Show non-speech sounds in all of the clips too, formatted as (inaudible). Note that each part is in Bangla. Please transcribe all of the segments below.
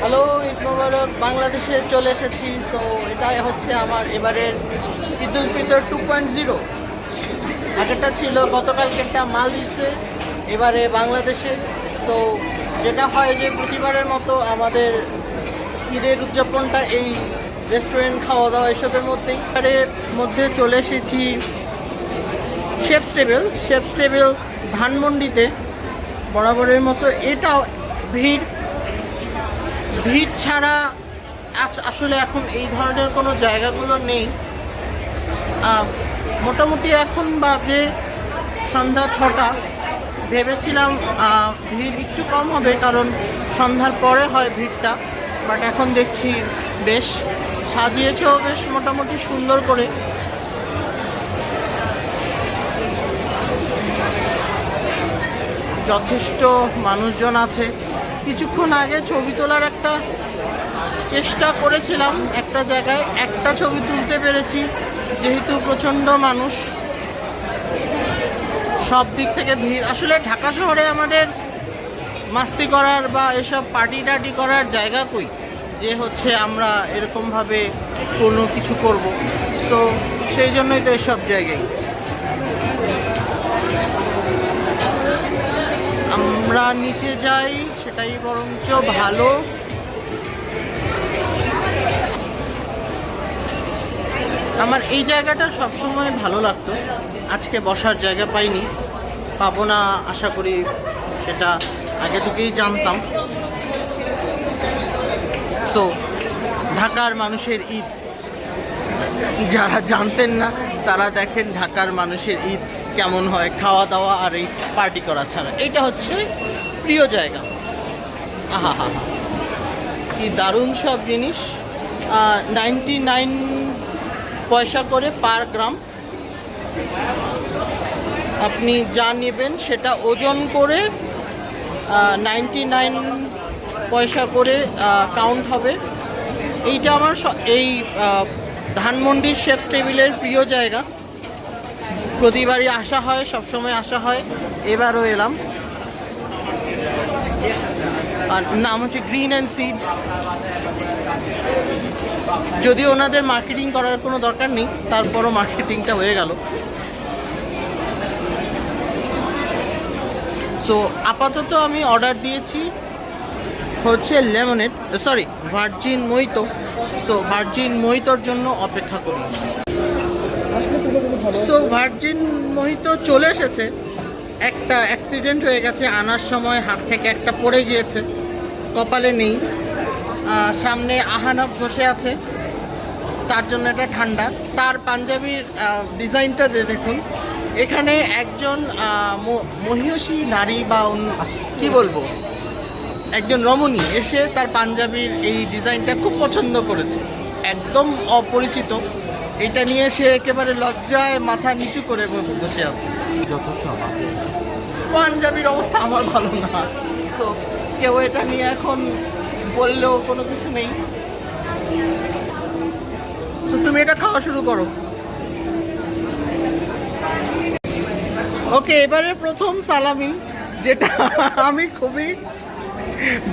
হ্যালো ঈদ মোবারক। বাংলাদেশে চলে এসেছি। তো এটাই হচ্ছে আমার এবারের Eid ul Fitr two point zero আগেরটা ছিল গতকালকেরটা মালদ্বীপসে এবারে বাংলাদেশে। তো যেটা হয় যে, প্রতিবারের মতো আমাদের ঈদের উদযাপনটা এই রেস্টুরেন্ট খাওয়া দাওয়া এসবের মধ্যে এবারে মধ্যে চলে এসেছি শেফস টেবিল শেফস টেবিল ধানমন্ডিতে। বরাবরের মতো এটাও ভিড়। ভিড় ছাড়া আস- আসলে এখন এই ধরনের কোনো জায়গাগুলো নেই। মোটামুটি এখন বাজে সন্ধ্যা ছটা। ভেবেছিলাম ভিড় একটু কম হবে কারণ সন্ধ্যার পরে হয় ভিড়টা, বাট এখন দেখছি বেশ সাজিয়েছেও বেশ মোটামুটি সুন্দর করে। যথেষ্ট মানুষজন আছে। কিছুক্ষণ আগে ছবি তোলার একটা চেষ্টা করেছিলাম একটা জায়গায়। একটা ছবি তুলতে পেরেছি, যেহেতু প্রচণ্ড মানুষ। সব দিক থেকে ভিড়। আসলে ঢাকা শহরে আমাদের মাস্তি করার বা এসব পার্টি টার্টি করার জায়গা কই? যে হচ্ছে আমরা এরকমভাবে কোনো কিছু করব। সো সেই জন্যই তো এসব জায়গায়। আমরা নিচে যাই সেটাই বরঞ্চ ভালো। আমার এই জায়গাটা সবসময় ভালো লাগতো। আজকে বসার জায়গা পাইনি। পাবো না আশা করি সেটা আগে থেকেই জানতাম। সো ঢাকার মানুষের ঈদ। যারা জানতেন না, তারা দেখেন ঢাকার মানুষের ঈদ কেমন হয়, খাওয়া দাওয়া আর এই পার্টি করা ছাড়া। এটা হচ্ছে প্রিয় জায়গা। হা হা কি দারুণ সব জিনিস। নাইনটি নাইন পয়সা করে পার গ্রাম আপনি যা নেবেন সেটা ওজন করে নাইনটি নাইন পয়সা করে কাউন্ট হবে। এইটা আমার এই ধানমন্ডির শেফ টেবিলের প্রিয় জায়গা। প্রতিবারই আসা হয়, সবসময় আসা হয়। এবারও এলাম। আর নাম হচ্ছে গ্রিন অ্যান্ড সিডস যদি ওনাদের মার্কেটিং করার কোনো দরকার নেই, তারপরও মার্কেটিংটা হয়ে গেল। সো আপাতত আমি অর্ডার দিয়েছি হচ্ছে lemonade sorry virgin mojito so virgin মহিতোর জন্য অপেক্ষা করি। সো ভার্জিন মোহিতো চলে এসেছে। একটা অ্যাক্সিডেন্ট হয়ে গেছে, আনার সময় হাত থেকে একটা পড়ে গিয়েছে। কপালে নেই। সামনে আহানাব বসে আছে। তার জন্য এটা ঠান্ডা। তার পাঞ্জাবির ডিজাইনটা দিয়ে দেখুন। এখানে একজন মহিষী নারী বা কি বলব? একজন রমণী এসে তার পাঞ্জাবির এই ডিজাইনটা খুব পছন্দ করেছে। একদম অপরিচিত। এটা নিয়ে সে একেবারে লজ্জায় মাথা নিচু করে বসে আছে। সভা পাঞ্জাবির অবস্থা আমার ভালো না। সো কেউ এটা নিয়ে এখন বললেও কোনো কিছু নেই। তুমি এটা খাওয়া শুরু করো। ওকে এবারে প্রথম সালামি যেটা আমি খুবই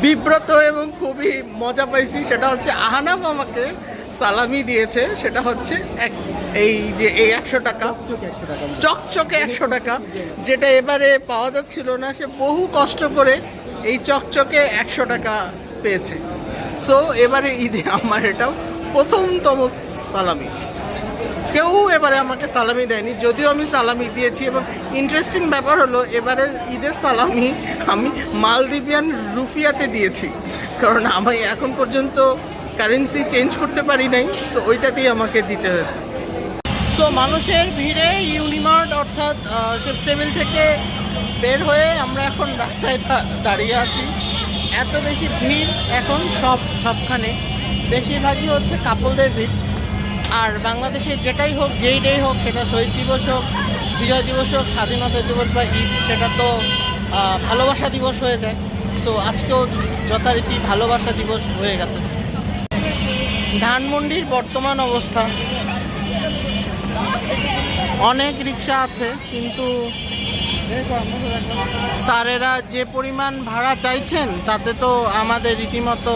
বিব্রত এবং খুবই মজা পাইছি সেটা হচ্ছে আহানাফ আমাকে সালামি দিয়েছে সেটা হচ্ছে এক এই যে এই একশো টাকা। চকচকে একশো টাকা যেটা এবারে পাওয়া যাচ্ছিল না সে বহু কষ্ট করে এই চকচকে একশো টাকা পেয়েছে। সো এবারে ঈদে আমার এটা প্রথমতম সালামি। কেউ এবারে আমাকে সালামি দেয়নি, যদিও আমি সালামি দিয়েছি এবং ইন্টারেস্টিং ব্যাপার হলো, এবারের ঈদের সালামি আমি মালদ্বীপিয়ান রুফিয়াতে দিয়েছি। কারণ আমি এখন পর্যন্ত কারেন্সি চেঞ্জ করতে পারি নাই, তো ওইটাতেই আমাকে দিতে হয়েছে। সো মানুষের ভিড়ে ইউনিমার্ট অর্থাৎ টেবিল থেকে বের হয়ে আমরা এখন রাস্তায় দাঁড়িয়ে আছি। এত বেশি ভিড় এখন সব, সবখানে। বেশিরভাগই হচ্ছে কাপলদের ভিড়। আর বাংলাদেশে যেটাই হোক, যেই ডে হোক, সেটা শহীদ দিবস হোক, বিজয় দিবস হোক, স্বাধীনতা দিবস বা ঈদ, সেটা তো ভালোবাসা দিবস হয়ে যায়। সো আজকেও যথারীতি ভালোবাসা দিবস হয়ে গেছে। ধানমন্ডির বর্তমান অবস্থা। অনেক রিক্সা আছে, কিন্তু স্যারেরা যে পরিমাণ ভাড়া চাইছেন, তাতে তো আমাদের রীতিমতো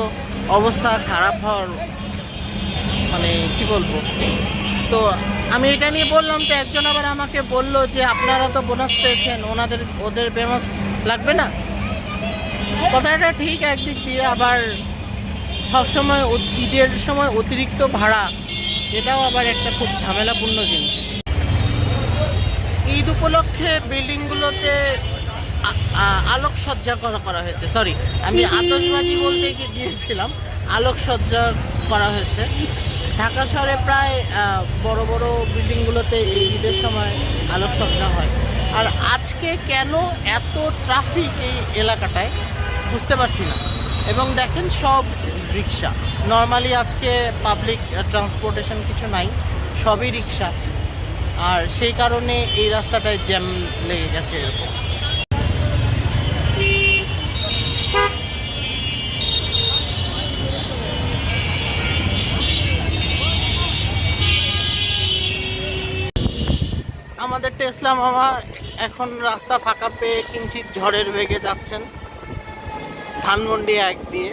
অবস্থা খারাপ হওয়ার মানে কি বলব? তো আমি এটা নিয়ে বললাম তো একজন আবার আমাকে বলল যে আপনারা তো বোনাস পেয়েছেন, ওনাদের, ওদের বোনাস লাগবে না? কথাটা ঠিক একদিক দিয়ে আবার সবসময় ঈদের সময় অতিরিক্ত ভাড়া, এটাও আবার একটা খুব ঝামেলাপূর্ণ জিনিস। ঈদ উপলক্ষে বিল্ডিংগুলোতে আলোকসজ্জা করা করা হয়েছে। সরি আমি আতশবাজি বলতে গিয়ে গিয়েছিলাম। আলোকসজ্জা করা হয়েছে। ঢাকা শহরে প্রায় বড় বড় বিল্ডিংগুলোতে এই ঈদের সময় আলোকসজ্জা হয়। আর আজকে কেন এত ট্রাফিক এই এলাকাটায় বুঝতে পারছি না। এবং দেখেন সব রিক্সা। নর্মালি আজকে পাবলিক ট্রান্সপোর্টেশন কিছু নাই সবই রিক্সা। আর সেই কারণে এই রাস্তাটায় জ্যাম লেগে গেছে এরকম। আমাদের টেসলা মামা এখন রাস্তা ফাঁকা পেয়ে কিঞ্চিত ঝড়ের বেগে যাচ্ছেন ধানমন্ডি এক দিয়ে।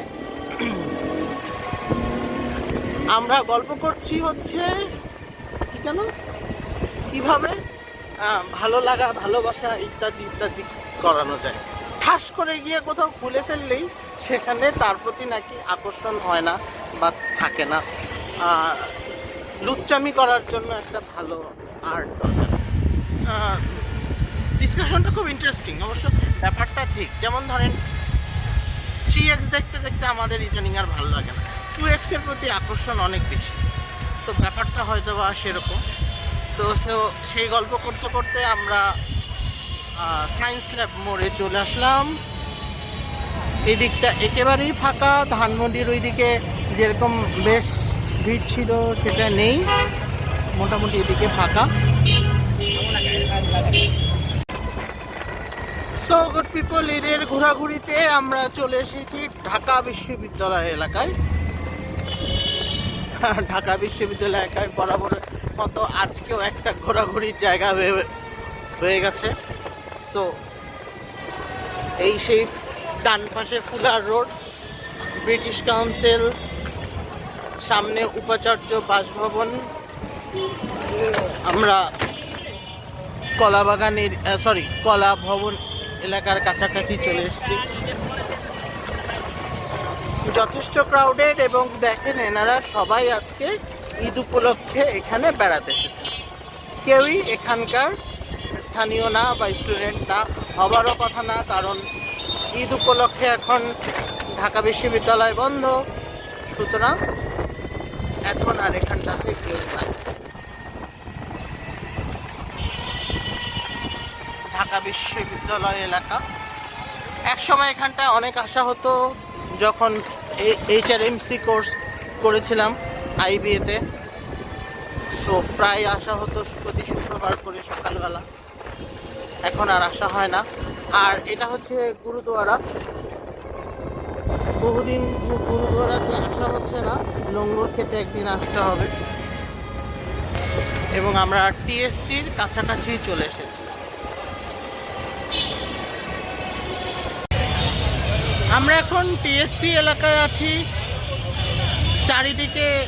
আমরা গল্প করছি হচ্ছে, কি যেন? কীভাবে? ভালো লাগা, ভালোবাসা ইত্যাদি ইত্যাদি করানো যায়। ঠাস করে গিয়ে কোথাও খুলে ফেললেই সেখানে তার প্রতি নাকি আকর্ষণ হয় না বা থাকে না। লুচ্চামি করার জন্য একটা ভালো আর্ট দরকার। ডিসকাশনটা খুব ইন্টারেস্টিং অবশ্য ব্যাপারটা ঠিক। যেমন ধরেন থ্রি এক্স দেখতে দেখতে আমাদের ইদানিং আর ভালো লাগে না। টু এক্সের প্রতি আকর্ষণ অনেক বেশি। তো ব্যাপারটা হয়তো বা সেরকম। তো সেই গল্প করতে করতে আমরা সায়েন্স ল্যাব মোড়ে চলে আসলাম। এই দিকটা একেবারেই ফাঁকা, ধানমন্ডির ওইদিকে যেরকম বেশ ভিড় ছিল সেটা নেই, মোটামুটি এদিকে ফাঁকা। সো গুড পিপল ঈদের ঘোরাঘুরিতে আমরা চলে এসেছি ঢাকা বিশ্ববিদ্যালয় এলাকায়। (laughs) ঢাকা বিশ্ববিদ্যালয় এলাকায় বরাবর মতো আজকেও একটা ঘোরাঘুরির জায়গা হয়ে- গেছে। সো এই সেই ডান পাশে ফুলার রোড, ব্রিটিশ কাউন্সিল, সামনে উপাচার্য বাসভবন। আমরা কলাবাগানের সরি কলা ভবন এলাকার কাছাকাছি চলে এসেছি। যথেষ্ট ক্রাউডেড এবং দেখেন এনারা সবাই আজকে ঈদ উপলক্ষে এখানে বেড়াতে এসেছেন। কেউই এখানকার স্থানীয় না বা স্টুডেন্ট না, হবারও কথা না, কারণ ঈদ উপলক্ষে এখন ঢাকা বিশ্ববিদ্যালয় বন্ধ। সুতরাং এখন আর এখানটাতে কেউ নাই। ঢাকা বিশ্ববিদ্যালয় এলাকা। একসময় এখানটায় অনেক আশা হতো, যখন এইচ আর এমসি কোর্স করেছিলাম আইবিএতে। সো প্রায় আসা হতো প্রতি শুক্রবার করে সকালবেলা। এখন আর আসা হয় না। আর এটা হচ্ছে গুরুদুয়ারা। বহুদিন গুরুদুয়ারাতে আসা হচ্ছে না। লঙ্গর খেতে একদিন আসতে হবে। এবং আমরা টিএসসির কাছাকাছি চলে এসেছি। আমরা এখন টিএসসি এলাকায় আছি। চারিদিকে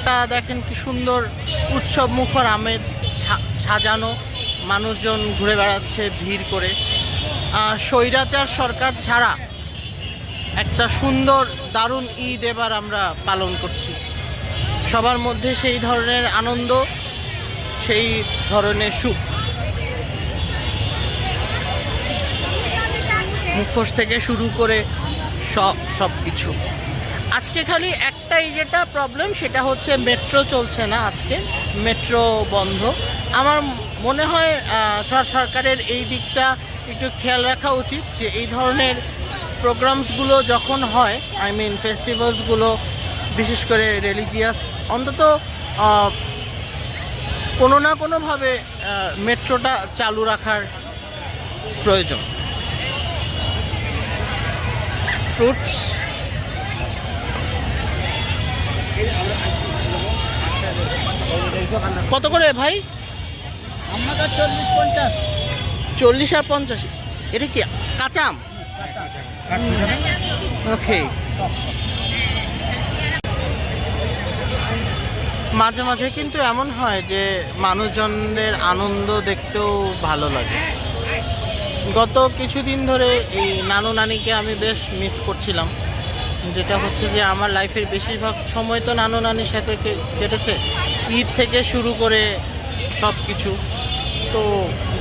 একটা দেখেন কি সুন্দর উৎসব মুখর আমেজ সাজানো, মানুষজন ঘুরে বেড়াচ্ছে ভিড় করে। স্বৈরাচার সরকার ছাড়া একটা সুন্দর দারুণ ঈদ এবার আমরা পালন করছি। সবার মধ্যে সেই ধরনের আনন্দ, সেই ধরনের সুখ। মুখোশ থেকে শুরু করে সব সব কিছু আজকে খালি একটাই যেটা প্রবলেম সেটা হচ্ছে মেট্রো চলছে না আজকে। মেট্রো বন্ধ। আমার মনে হয় সরকারের এই দিকটা একটু খেয়াল রাখা উচিত যে এই ধরনের প্রোগ্রামসগুলো যখন হয় আই মিন ফেস্টিভ্যালসগুলো বিশেষ করে রিলিজিয়াস অন্তত কোনো না কোনোভাবে মেট্রোটা চালু রাখার প্রয়োজন। ফ্রুটস কত করে ভাই? পঞ্চাশ। চল্লিশ আর পঞ্চাশ। এটা কি কাঁচাম ওকে। মাঝে মাঝে কিন্তু এমন হয় যে মানুষজনদের আনন্দ দেখতেও ভালো লাগে। গত কিছুদিন ধরে এই নানু নানিকে আমি বেশ মিস করছিলাম। যেটা হচ্ছে যে আমার লাইফের বেশিরভাগ সময় তো নানু নানির সাথে কেটেছে। ঈদ থেকে শুরু করে সব কিছু তো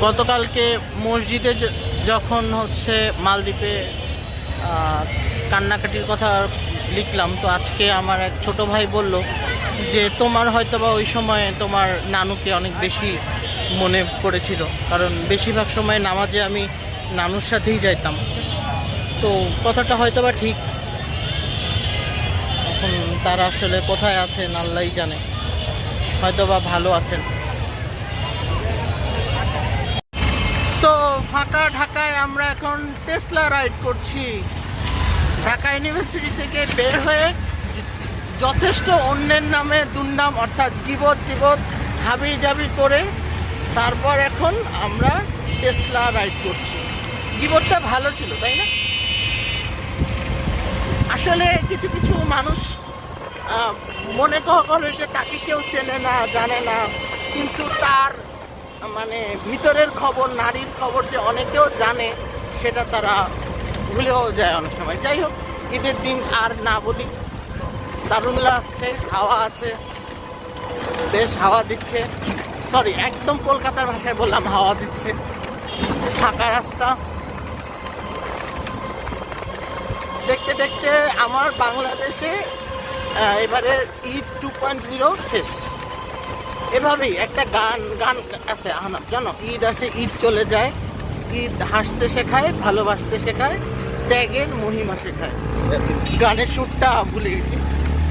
গতকালকে মসজিদে যখন হচ্ছে মালদ্বীপে কান্নাকাটির কথা লিখলাম, তো আজকে আমার এক ছোট ভাই বলল যে, তোমার হয়তো বা ওই সময় তোমার নানুকে অনেক বেশি মনে পড়েছিল। কারণ বেশিরভাগ সময় নামাজে আমি নানুর সাথেই যাইতাম। তো কথাটা হয়তো বা ঠিক তারা আসলে কোথায় আছেন, আল্লাহই জানে। হয়তো বা ভালো আছেন। সো ফাঁকা ঢাকায় আমরা এখন টেসলা রাইড করছি। ঢাকা ইউনিভার্সিটি থেকে বের হয়ে যথেষ্ট অন্যের নামে দুর্নাম, অর্থাৎ গিবত টিবত, হাবি জাবি করে তারপর এখন আমরা টেসলা রাইড করছি। গিবতটা ভালো ছিল, তাই না? আসলে কিছু কিছু মানুষ মনে করে যে তাকে কেউ চেনে না, জানে না, কিন্তু তার মানে ভিতরের খবর, নারীর খবর যে অনেকেও জানে, সেটা তারা ভুলেও যায় অনেক সময়। যাই হোক, ঈদের দিন আর না বলি। দারুণ লাগছে, হাওয়া আছে, বেশ হাওয়া দিচ্ছে। সরি একদম কলকাতার ভাষায় বললাম, হাওয়া দিচ্ছে। ফাঁকা রাস্তা। দেখতে দেখতে আমার বাংলাদেশে এবারে ঈদ টু পয়েন্ট জিরো শেষ। এভাবেই একটা গান গান আছে আহনাম জানো? ঈদ আসে, ঈদ চলে যায়। ঈদ হাসতে শেখায়, ভালোবাসতে শেখায়, ত্যাগের মহিমা শেখায়। গানের সুরটা ভুলে গেছি।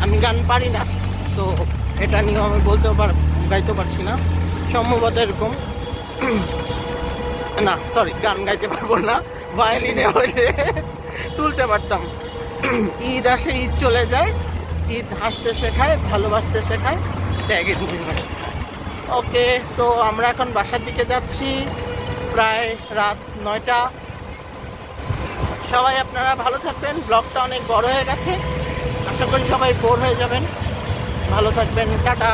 আমি গান পারি না সো এটা নিয়েও আমি বলতেও পার গাইতে পারছি না। সম্ভবত এরকম। (clears throat) না সরি গান গাইতে পারব না। ভায়োলিনে হলে তুলতে পারতাম। (clears throat) ঈদ আসে, ঈদ চলে যায়। ঈদ হাসতে শেখায়, ভালোবাসতে শেখায় ত্যাগে ওকে সো আমরা এখন বাসার দিকে যাচ্ছি। প্রায় রাত নয়টা। সবাই আপনারা ভালো থাকবেন। ব্লগটা অনেক বড় হয়ে গেছে। আশা করি সবাই বোর হয়ে যাবেন। ভালো থাকবেন। টাটা।